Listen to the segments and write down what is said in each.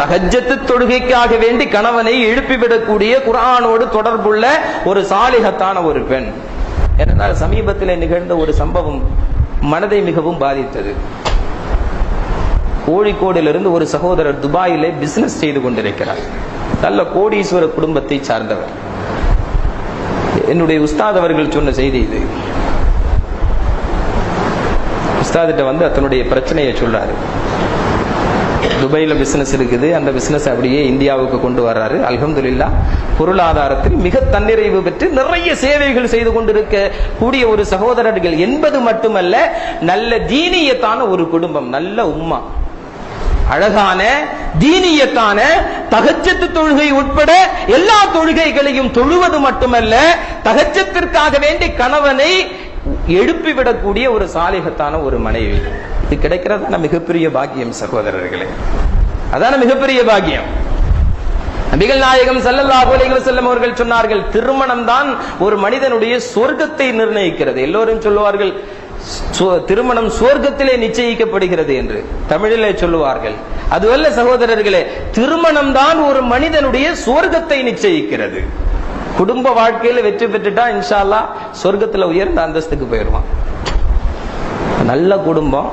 தகஜத்து தொழுகைக்காக வேண்டி கணவனை எழுப்பிவிடக்கூடிய குரானோடு தொடர்புள்ள ஒரு சாலிகத்தான ஒரு பெண். ஏனென்றால் சமீபத்தில் நிகழ்ந்த ஒரு சம்பவம் மனதை மிகவும் பாதித்தது. கோழிக்கோடிலிருந்து ஒரு சகோதரர் துபாயிலே பிசினஸ் செய்து கொண்டிருக்கிறார். நல்ல கோடீஸ்வர குடும்பத்தை சார்ந்தவர். என்னுடைய உஸ்தாத் அவர்கள் சொன்ன செய்தி இது. உஸ்தாதிட்ட வந்து தன்னுடைய பிரச்சனையை சொல்றாரு துபாயில் பிஸ்னஸ் இருக்குது. அந்த பிசினஸ் அப்படியே இந்தியாவுக்கு கொண்டு வர்றாரு. அல்ஹம்துலில்லா பொருளாதாரத்தில் மிக தன்னிறைவு பெற்று நிறைய சேவைகள் செய்து கொண்டிருக்க கூடிய ஒரு சகோதரர்கள் என்பது மட்டுமல்ல நல்ல தீனியத்தான ஒரு குடும்பம் நல்ல உம்மா. அழகான தீனியத்தான தகச்சத்து தொழுகை உட்பட எல்லா தொழுகைகளையும் தொழுவது மட்டுமல்ல தகச்சத்திற்காக வேண்டி கணவனை எழுப்பிவிடக்கூடிய ஒரு சாலிகத்தான ஒரு மனைவி. இது கிடைக்கிறதான மிகப்பெரிய பாக்கியம் சகோதரர்களே. அதான மிகப்பெரிய பாக்கியம். நபிகள் நாயகம் செல்லல்லா போலிகள் செல்லும் அவர்கள் சொன்னார்கள் திருமணம் தான் ஒரு மனிதனுடைய சொர்க்கத்தை நிர்ணயிக்கிறது. எல்லோரும் சொல்லுவார்கள் திருமணம் சுவர்க்கத்திலே நிச்சயிக்கப்படுகிறது என்று. தமிழிலே சொல்லுவார்கள். அதுவல்ல சகோதரர்களே திருமணம் தான் ஒரு மனிதனுடைய சுவர்க்கத்தை நிச்சயிக்கிறது. குடும்ப வாழ்க்கையில வெற்றி பெற்றுட்டா இன்ஷால்லா சொர்க்கத்துல உயர்ந்த அந்தஸ்துக்கு போயிடுவான். நல்ல குடும்பம்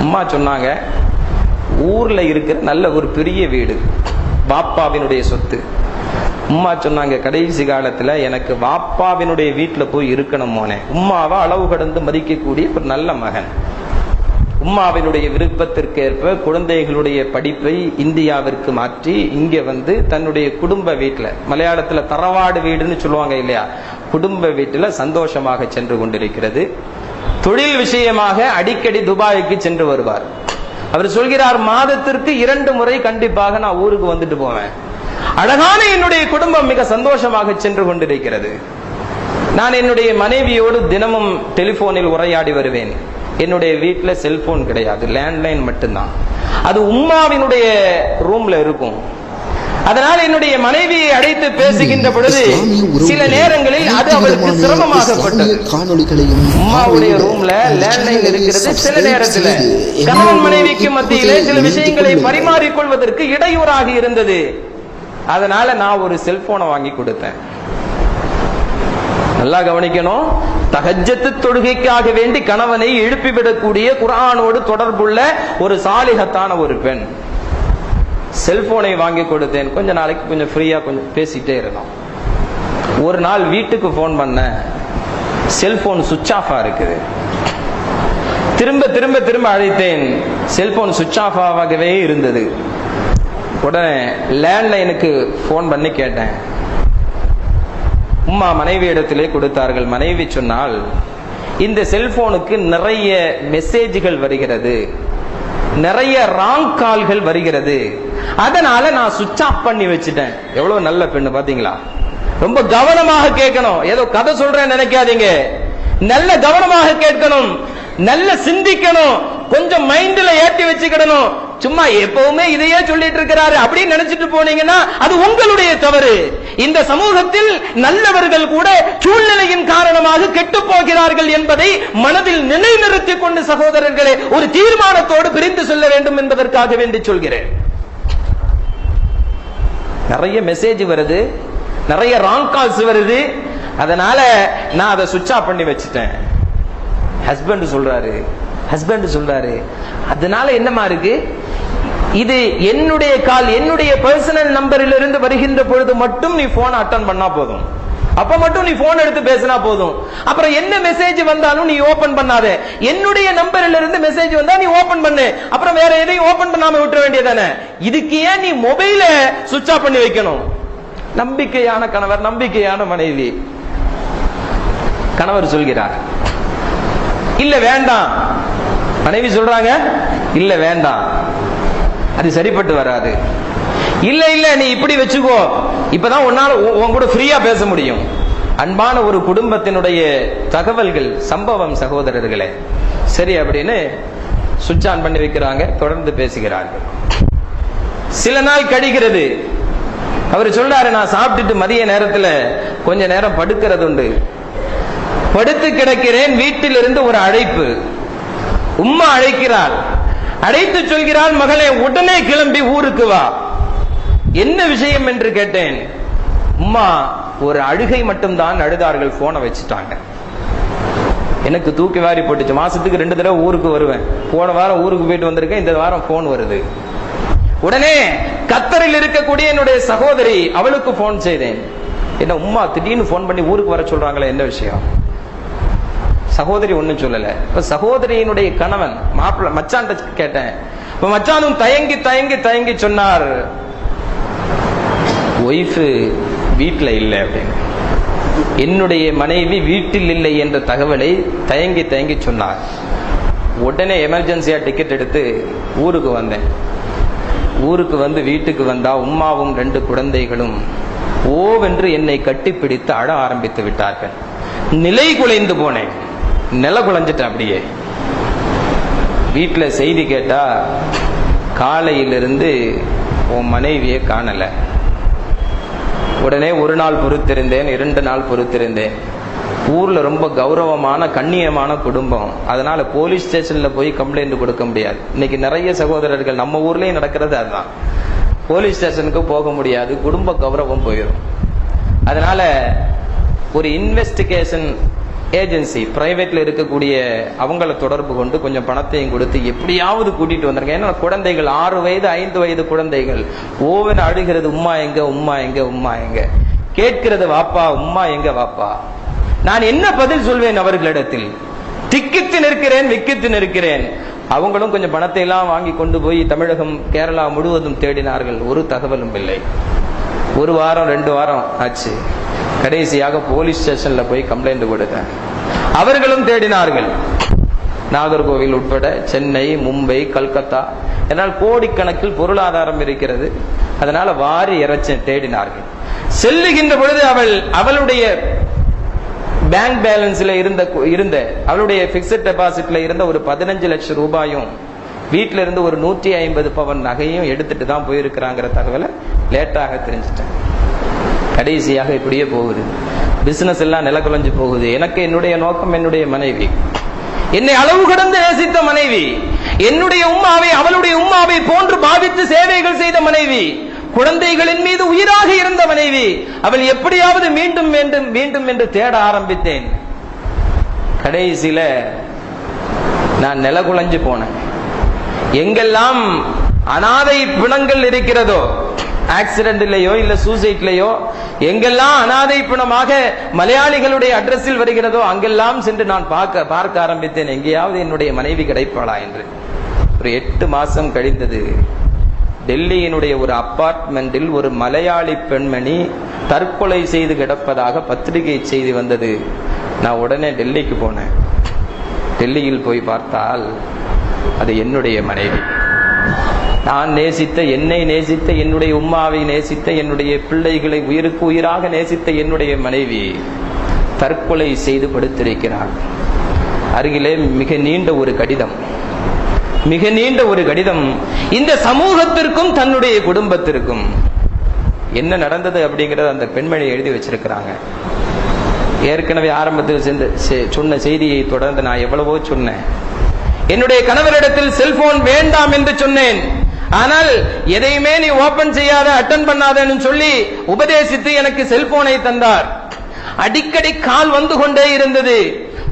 அம்மா சொன்னாங்க ஊர்ல இருக்கிற நல்ல ஒரு பெரிய வீடு பாப்பாவினுடைய சொத்து. உம்மா சொன்னாங்க கடைசி காலத்துல எனக்கு வாப்பாவினுடைய வீட்டுல போய் இருக்கணும் போனே உம்மாவை அளவு கடந்து மதிக்கக்கூடிய ஒரு நல்ல மகன். உம்மாவினுடைய விருப்பத்திற்கேற்ப குழந்தைகளுடைய படிப்பை இந்தியாவிற்கு மாற்றி இங்க வந்து தன்னுடைய குடும்ப வீட்டுல மலையாளத்துல தரவாடு வீடுன்னு சொல்லுவாங்க இல்லையா? குடும்ப வீட்டுல சந்தோஷமாக சென்று கொண்டிருக்கிறது. தொழில் விஷயமாக அடிக்கடி துபாய்க்கு சென்று வருவார். அவர் சொல்கிறார் மாதத்திற்கு இரண்டு முறை கண்டிப்பாக நான் ஊருக்கு வந்துட்டு போவேன். அழகான என்னுடைய குடும்பம் மிக சந்தோஷமாக சென்று கொண்டிருக்கிறது. நான் என்னுடைய மனைவியோடு தினமும் டெலிபோனில் உரையாடி வருவேன். என்னுடைய வீட்டில் செல்போன் கிடையாது லேண்ட்லைன் மட்டும்தான். அது உம்மாவினுடைய ரூம்ல இருக்கும். அதனால் என்னுடைய மனைவியை அழைத்து பேசுகின்ற பொழுது சில நேரங்களில் அது வெற்றிகரமான சிரமமாகப்பட்டது. பார்வையிட ரூம்ல லேண்ட்லைன் இருக்கிறது. சில நேரத்துல கணவன் மனைவிக்கு மத்தியிலே சில விஷயங்களை. பரிமாறிக்கொள்வதற்கு இடையூறாக இருந்தது. அதனால நான் ஒரு செல்போனை வாங்கி கொடுத்தேன். நல்லா கவனிக்கணும். தகஜத்து தொழுகைக்காக வேண்டி கணவனை எழுப்பிவிடக்கூடிய குர்ஆனோடு தொடர்புள்ள ஒரு சாலிகத்தான ஒரு பெண். செல்போனை வாங்கி கொடுத்தேன். கொஞ்ச நாளைக்கு கொஞ்சம் ஃப்ரீயா கொஞ்சம் பேசிட்டே இருந்தோம். ஒரு நாள் வீட்டுக்கு ஃபோன் பண்ணேன் செல்போன் சுவிட்ச் ஆஃபா இருக்குது. திரும்ப திரும்ப திரும்ப அழைத்தேன். செல்போன் சுவிட்ச் ஆஃப் ஆகவே இருந்தது. உடனே லேண்ட்லைனுக்கு ஃபோன் பண்ணி கேட்டேன். உம்மா மனைவி இடத்திலே கொடுத்தார்கள். மனைவி சொன்னால் இந்த செல்போனுக்கு நிறைய மெசேஜ்கள் வருகிறது. நிறைய ராங் கால்கள் வருகிறது. அதனால நான் சுவிட்ச் ஆஃப் பண்ணி வச்சுட்டேன். எவ்வளவு நல்ல பெண்ணு பாத்தீங்களா? ரொம்ப கவனமாக கேட்கணும். ஏதோ கதை சொல்றேன்னு நினைக்காதீங்க. நல்ல கவனமாக கேட்கணும். நல்ல சிந்திக்கணும். கொஞ்சம் மைண்ட்ல ஏற்றி வச்சுக்கிடணும். சும்மா எப்பவுமே இதையே சொல்லிட்டு இருக்கிறாரு அப்படின்னு நினைச்சிட்டு போனீங்கன்னா அது உங்களுடைய தவறு. இந்த சமூகத்தில் நல்லவர்கள் கூட சூழ்நிலையின் காரணமாக கெட்டு போகிறார்கள் என்பதை மனதில் நிலைநிறுத்திக் கொண்டு சகோதரர்களே ஒரு தீர்மானத்தோடு பிரிந்து சொல்ல வேண்டும் என்பதற்காக வேண்டி சொல்கிறேன். நிறைய மெசேஜ் வருது நிறைய ராங் கால்ஸ் வருது. அதனால நான் அதை சுவிட்ச் ஆஃப் பண்ணி வச்சுட்டேன். ஹஸ்பண்ட் சொல்றாரு ஹஸ்பண்ட் சொல்றாரு. அதனால என்னமா இருக்கு? இது என்னுடைய கால் என்னுடைய பர்சனல் நம்பரில் இருந்து வருகின்ற பொழுது மட்டும் நீ போன் அட்டன் பண்ணா போதும். அப்ப மட்டும் நீ போன் எடுத்து பேசினா போதும். அப்புறம் என்ன மெசேஜ் வந்தாலும் நீ ஓபன் பண்ணாத. என்னுடைய நம்பர்ல இருந்து மெசேஜ் வந்தா நீ ஓபன் பண்ணு. அப்புறம் வேற எதையும் ஓபன் பண்ணாம விட்டுற வேண்டியதானே? இதுக்கு ஏன் நீ மொபைல சுவிட்ச் ஆஃப் பண்ணி வைக்கணும்? நம்பிக்கையான கணவர் நம்பிக்கையான மனைவி. கணவர் சொல்கிறார். இல்ல வேண்டாம். மனைவி சொல்றாங்க? இல்ல வேண்டாம். அது சரிப்பட்டு வராது. இல்ல இல்ல நீ இப்படி வச்சுக்கோ. இப்பதான் உன்னால உ- உன் கூட ஃப்ரீயா பேச முடியும். அன்பான ஒரு குடும்பத்தினுடைய தகவல்கள் சம்பவம் சகோதரர்களே. சரி அப்படின்னு சுவிட்ச் ஆன் பண்ணி வைக்கிறாங்க தொடர்ந்து பேசுகிறார்கள். சில நாள் கழிகிறது அவர் சொல்றாரு நான் சாப்பிட்டுட்டு மதிய நேரத்துல கொஞ்ச நேரம் படுக்கிறது உண்டு. படுத்து கிடக்கிறேன் வீட்டிலிருந்து ஒரு அழைப்பு. உம்மா அழைக்கிறாள். அழைத்து சொல்கிறாள் மகளே உடனே கிளம்பி ஊருக்கு வா. என்ன விஷயம்? என்று கேட்டேன். உம்மா ஒரு அழுகை மட்டும்தான் அழுதார்கள் போனை வச்சுட்டாங்க. எனக்கு தூக்கி வாரி போட்டுச்சு. மாசத்துக்கு ரெண்டு தடவை ஊருக்கு வருவேன். போன வாரம் ஊருக்கு போயிட்டு வந்திருக்கேன் இந்த வாரம் போன் வருது. உடனே கத்தரில் இருக்கக்கூடிய என்னுடைய சகோதரி அவளுக்கு போன் செய்தேன். என்ன உம்மா திடீர்னு போன் பண்ணி ஊருக்கு வர சொல்றாங்களே என்ன விஷயம்? சகோதரி ஒண்ணும் சொல்லல. இப்ப சகோதரியினுடைய கணவன் மாப்பிள்ள மச்சான் கேட்டேன். இப்ப மச்சானும் தயங்கி தயங்கி தயங்கி சொன்னார். ஒய்ஃபு வீட்டில் இல்லை அப்படின்னு. என்னுடைய மனைவி வீட்டில் இல்லை என்ற தகவலை தயங்கி தயங்கி சொன்னார். உடனே எமர்ஜென்சியா டிக்கெட் எடுத்து ஊருக்கு வந்தேன். ஊருக்கு வந்து வீட்டுக்கு வந்தா உம்மாவும் ரெண்டு குழந்தைகளும் ஓவென்று என்னை கட்டிப்பிடித்து அழ ஆரம்பித்து விட்டார்கள். நிலை குலைந்து போனேன். நில குலைஞ்சிட்டேன் அப்படியே. வீட்டில் செய்தி கேட்டா காலையிலிருந்து உன் மனைவியை காணல. உடனே ஒரு நாள் பொறுத்திருந்தேன் இரண்டு நாள் பொறுத்திருந்தேன். ஊர்ல ரொம்ப கௌரவமான கண்ணியமான குடும்பம். அதனால போலீஸ் ஸ்டேஷன்ல போய் கம்ப்ளைண்ட் கொடுக்க முடியாது. இன்னைக்கு நிறைய சகோதரர்கள் நம்ம ஊர்லேயும் நடக்கிறது அதுதான். போலீஸ் ஸ்டேஷனுக்கு போக முடியாது குடும்ப கௌரவம் போயிடும் அதனால ஒரு இன்வெஸ்டிகேஷன் ஏஜென்சி பிரைவேட்ல இருக்கக்கூடிய அவங்கள தொடர்பு கொண்டு கொஞ்சம் பணத்தையும் கொடுத்து எப்படியாவது கூட்டிட்டு வந்திருக்கேன் ஏன்னா குழந்தைகள் ஆறு வயது ஐந்து வயது குழந்தைகள் ஓவன் அழுகிறது உம்மா எங்க உம்மா எங்க உம்மா எங்க? கேட்கிறது வாப்பா உம்மா எங்க வாப்பா? நான் என்ன பதில் சொல்வேன் அவர்களிடத்தில்? திக்கித்து நிற்கிறேன் விக்கித்து நிற்கிறேன். அவங்களும் கொஞ்சம் பணத்தை எல்லாம் வாங்கி கொண்டு போய் தமிழகம் கேரளா முழுவதும் தேடினார்கள். ஒரு தகவலும் இல்லை. ஒரு வாரம் ரெண்டு வாரம் ஆச்சு. கடைசியாக போலீஸ் ஸ்டேஷன்ல போய் கம்ப்ளைண்ட் கொடுத்தேன். அவர்களும் தேடினார்கள். நாகர்கோவில் உட்பட சென்னை மும்பை கல்கத்தா. என்னால் கோடிக்கணக்கில் பொருளாதாரம் இருக்கிறது. அதனால வாரி இறைச்ச தேடினார்கள். செல்லுகின்ற பொழுது அவள் அவளுடைய பேங்க் பேலன்ஸ்ல இருந்த இருந்த அவளுடைய பிக்சட் டெபாசிட்ல இருந்த ஒரு பதினஞ்சு லட்சம் ரூபாயும் வீட்டில இருந்து ஒரு நூற்றி ஐம்பது பவன் நகையும் எடுத்துட்டு தான் போயிருக்கிறாங்கிற தகவலை லேட்டாக தெரிஞ்சிட்டேன். கடைசியாக இப்படியே போகுது. பிசினஸ் எல்லாம் நிலக்குலைஞ்சு போகுது. எனக்கு என்னுடைய நோக்கம் என்னுடைய மனைவி. என்னை அளவு கடந்து நேசித்த மனைவி. என்னுடைய உம்மாவை அவளுடைய உம்மாவை போன்று பாவித்து சேவைகள் செய்த மனைவி. குழந்தைகளின் மீது உயிராக இருந்த மனைவி. அவள் எப்படியாவது மீண்டும் மீண்டும் மீண்டும் என்று தேட ஆரம்பித்தேன். கடைசியில நான் நில குலைஞ்சு போனேன். எங்கெல்லாம் அனாதை பிணங்கள் இருக்கிறதோ ஆக்சிடென்ட்லயோ இல்ல சூசைட்லயோ எங்கெல்லாம் அனாதை பிணமாக மலையாளிகளுடைய அட்ரஸில் வருகிறதோ அங்கெல்லாம் சென்று நான் பார்க்க பார்க்க ஆரம்பித்தேன். எங்கேயாவது என்னுடைய மனைவி கிடைப்பாளா என்று. ஒரு எட்டு மாசம் கழிந்தது. டெல்லியினுடைய ஒரு அப்பார்ட்மெண்டில் ஒரு மலையாளி பெண்மணி தற்கொலை செய்து கிடப்பதாக பத்திரிகை செய்தி வந்தது. நான் உடனே டெல்லிக்கு போனேன். டெல்லியில் போய் பார்த்தால் அது என்னுடைய மனைவி. நான் நேசித்த என்னை நேசித்த என்னுடைய உம்மாவை நேசித்த என்னுடைய பிள்ளைகளை உயிருக்கு உயிராக நேசித்த என்னுடைய மனைவி தற்கொலை செய்து படுத்திருக்கிறார் அருகிலே மிக நீண்ட ஒரு கடிதம். மிக நீண்ட ஒரு கடிதம். இந்த சமூகத்திற்கும் தன்னுடைய குடும்பத்திற்கும் என்ன நடந்தது அப்படிங்கறத அந்த பெண்மணி எழுதி வச்சிருக்கிறாங்க. ஏற்கனவே ஆரம்பத்தில் சென்று செ- சொன்ன செய்தியை தொடர்ந்து நான் எவ்வளவோ சொன்னேன். என்னுடைய கணவரிடத்தில் செல்போன் வேண்டாம் என்று சொன்னேன். ஆனால் எதையுமே நீ ஓபன் செய்யாத அட்டன் பண்ணாதன்னு சொல்லி உபதேசித்து எனக்கு செல்போனை தந்தார். அடிக்கடி கால் வந்து கொண்டே இருந்தது.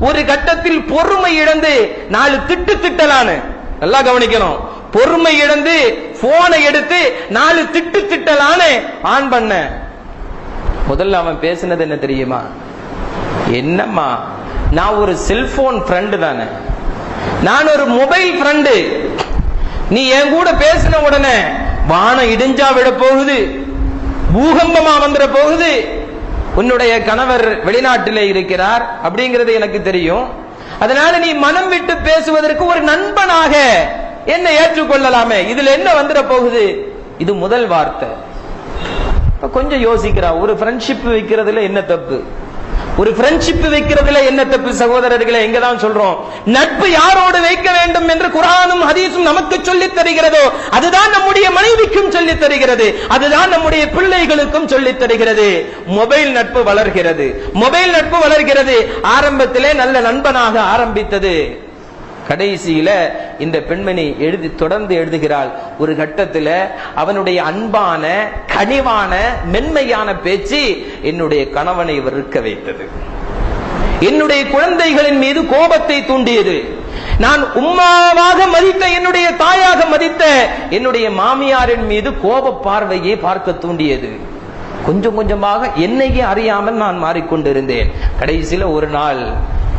ஒரு கட்டத்தில் பொறுமை இழந்து நாலு திட்டு திட்டலான்னு. நல்லா கவனிக்கணும். பொறுமை இழந்து போனை எடுத்து நாலு திட்டு திட்டலான்னு ஆன் பண்ண. முதல்ல அவன் பேசினது என்ன தெரியுமா? என்னம்மா நான் ஒரு செல்போன் ஃப்ரெண்டு தானே. நான் ஒரு மொபைல் ஃப்ரெண்டு நீ என் கூட பேசின உடனே வானம் இடிஞ்சா விட போகுது பூகம்பமா வந்துட போகுது. உன்னுடைய கணவர் வெளிநாட்டிலே இருக்கிறார் அப்படிங்கிறது எனக்கு தெரியும். அதனால நீ மனம் விட்டு பேசுவதற்கு ஒரு நண்பனாக என்ன ஏற்றுக்கொள்ளலாமே. இதுல என்ன வந்துட போகுது? இது முதல் வார்த்தை. கொஞ்சம் யோசிக்கிறா ஒரு ஃப்ரெண்ட்ஷிப் வைக்கிறதுல என்ன தப்பு? ஒரு ஃப்ரெண்ட்ஷிப் வைக்கிறதுல என்ன தப்பு சகோதரர்களை? எங்க தான் சொல்றோம். நட்பு யாரோடு வைக்க வேண்டும் என்று குரானும் ஹதீஸும் நமக்கு சொல்லித் தருகிறதோ அதுதான் நம்முடைய மனைவிக்கும் சொல்லித் தருகிறது. அதுதான் நம்முடைய பிள்ளைகளுக்கும் சொல்லித் தருகிறது. மொபைல் நட்பு வளர்கிறது. மொபைல் நட்பு வளர்கிறது. ஆரம்பத்திலே நல்ல நண்பனாக ஆரம்பித்தது. கடைசியில இந்த பெண்மணி எழுதி தொடர்ந்து எழுதுகிறாள். ஒரு கட்டத்தில் அவனுடைய அன்பான கனிவான மென்மையான பேச்சு என்னுடைய கணவனை வெறுக்க வைத்தது. என்னுடைய குழந்தைகளின் மீது கோபத்தை தூண்டியது. நான் உம்மாவாக மதித்த என்னுடைய தாயாக மதித்த என்னுடைய மாமியாரின் மீது கோப பார்வையை பார்க்க தூண்டியது. கொஞ்சம் கொஞ்சமாக என்னையே அறியாமல் நான் மாறிக்கொண்டிருந்தேன். கடைசியில ஒரு நாள்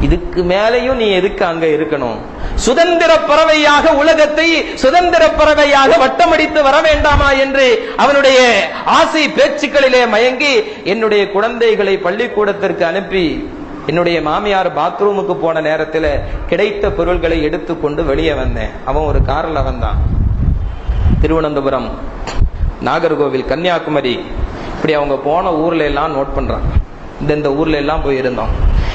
இதுக்கு மேலையும் நீ எதுக்கு அங்க இருக்கணும்? சுதந்திர பறவையாக உலகத்தை சுதந்திர பறவையாக வட்டமடித்து வர வேண்டாமா என்று அவனுடைய ஆசை பேச்சுக்களிலே மயங்கி என்னுடைய குழந்தைகளை பள்ளிக்கூடத்திற்கு அனுப்பி என்னுடைய மாமியார் பாத்ரூமுக்கு போன நேரத்தில் கிடைத்த பொருள்களை எடுத்துக்கொண்டு வெளியே வந்தேன். அவன் ஒரு காரில் வந்தான். திருவனந்தபுரம் நாகர்கோவில் கன்னியாகுமரி. இப்படி அவங்க போன ஊர்ல எல்லாம் நோட் பண்றான் இந்த ஊர்ல எல்லாம் போயிருந்தோம்.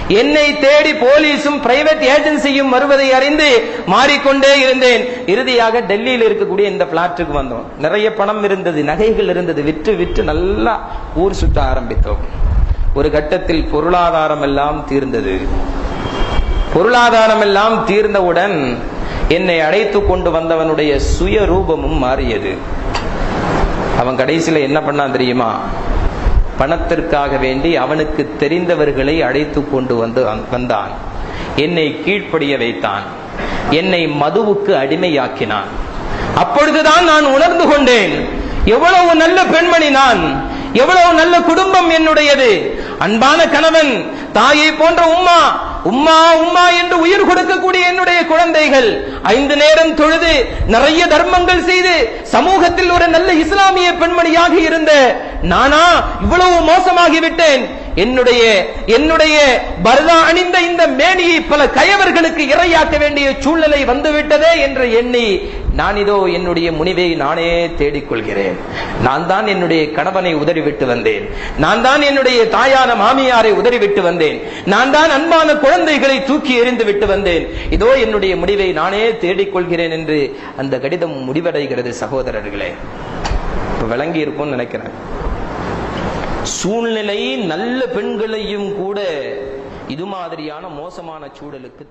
என்னை தேடி போலீஸும் பிரைவேட் ஏஜென்சியும் வருவதை அறிந்து மாறிக்கொண்டே இருந்தேன். இறுதியாக டெல்லியில் இருக்கக்கூடிய இந்த பிளாட்டுக்கு வந்தோம். நிறைய பணம் இருந்தது நகைகள் இருந்தது. விற்று விற்று நல்லா ஊர் சுற்ற ஆரம்பித்தோம். ஒரு கட்டத்தில் பொருளாதாரம் எல்லாம் தீர்ந்தது. பொருளாதாரம் எல்லாம் தீர்ந்தவுடன் என்னை அழைத்து கொண்டு வந்தவனுடைய சுய ரூபமும் மாறியது. அவன் கடைசியில என்ன பண்ணான் தெரியுமா? பணத்திற்காக வேண்டி அவனுக்கு தெரிந்தவர்களை அழைத்து கொண்டு வந்து வந்தான். என்னை கீழ்ப்படிய வைத்தான். என்னை மதுவுக்கு அடிமையாக்கினான். அப்பொழுதுதான் நான் உணர்ந்து கொண்டேன். எவ்வளவு நல்ல பெண்மணி நான். எவ்வளவு நல்ல குடும்பம் என்னுடையது. அன்பான கணவன் தாயை போன்ற உம்மா உம்மா உம்மா என்று உயிர் கொடுக்கக்கூடிய என்னுடைய குழந்தைகள் ஐந்து நேரம் தொழுது நிறைய தர்மங்கள் செய்து சமூகத்தில் ஒரு நல்ல இஸ்லாமிய பெண்மணியாக இருந்த நானா இவ்வளவு மோசமாகி விட்டேன் என்னுடைய என்னுடைய பரதா அணிந்த இந்த மேனியை பல கயவர்களுக்கு இரையாக்க வேண்டிய சூழ்நிலை வந்துவிட்டதே என்று எண்ணி நான் இதோ என்னுடைய முனிவை நானே தேடிக்கொள்கிறேன். நான் தான் என்னுடைய கணவனை உதறிவிட்டு வந்தேன். நான் தான் என்னுடைய தாயான மாமியாரை உதறிவிட்டு வந்தேன். நான் தான் அன்பான குழந்தைகளை தூக்கி எறிந்து விட்டு வந்தேன். இதோ என்னுடைய முடிவை நானே தேடிக்கொள்கிறேன் என்று அந்த கடிதம் முடிவடைகிறது சகோதரர்களே. விளங்கி இருக்கும்னு நினைக்கிறேன். சூழ்நிலை நல்ல பெண்களையும் கூட இது மாதிரியான மோசமான சூழலுக்கு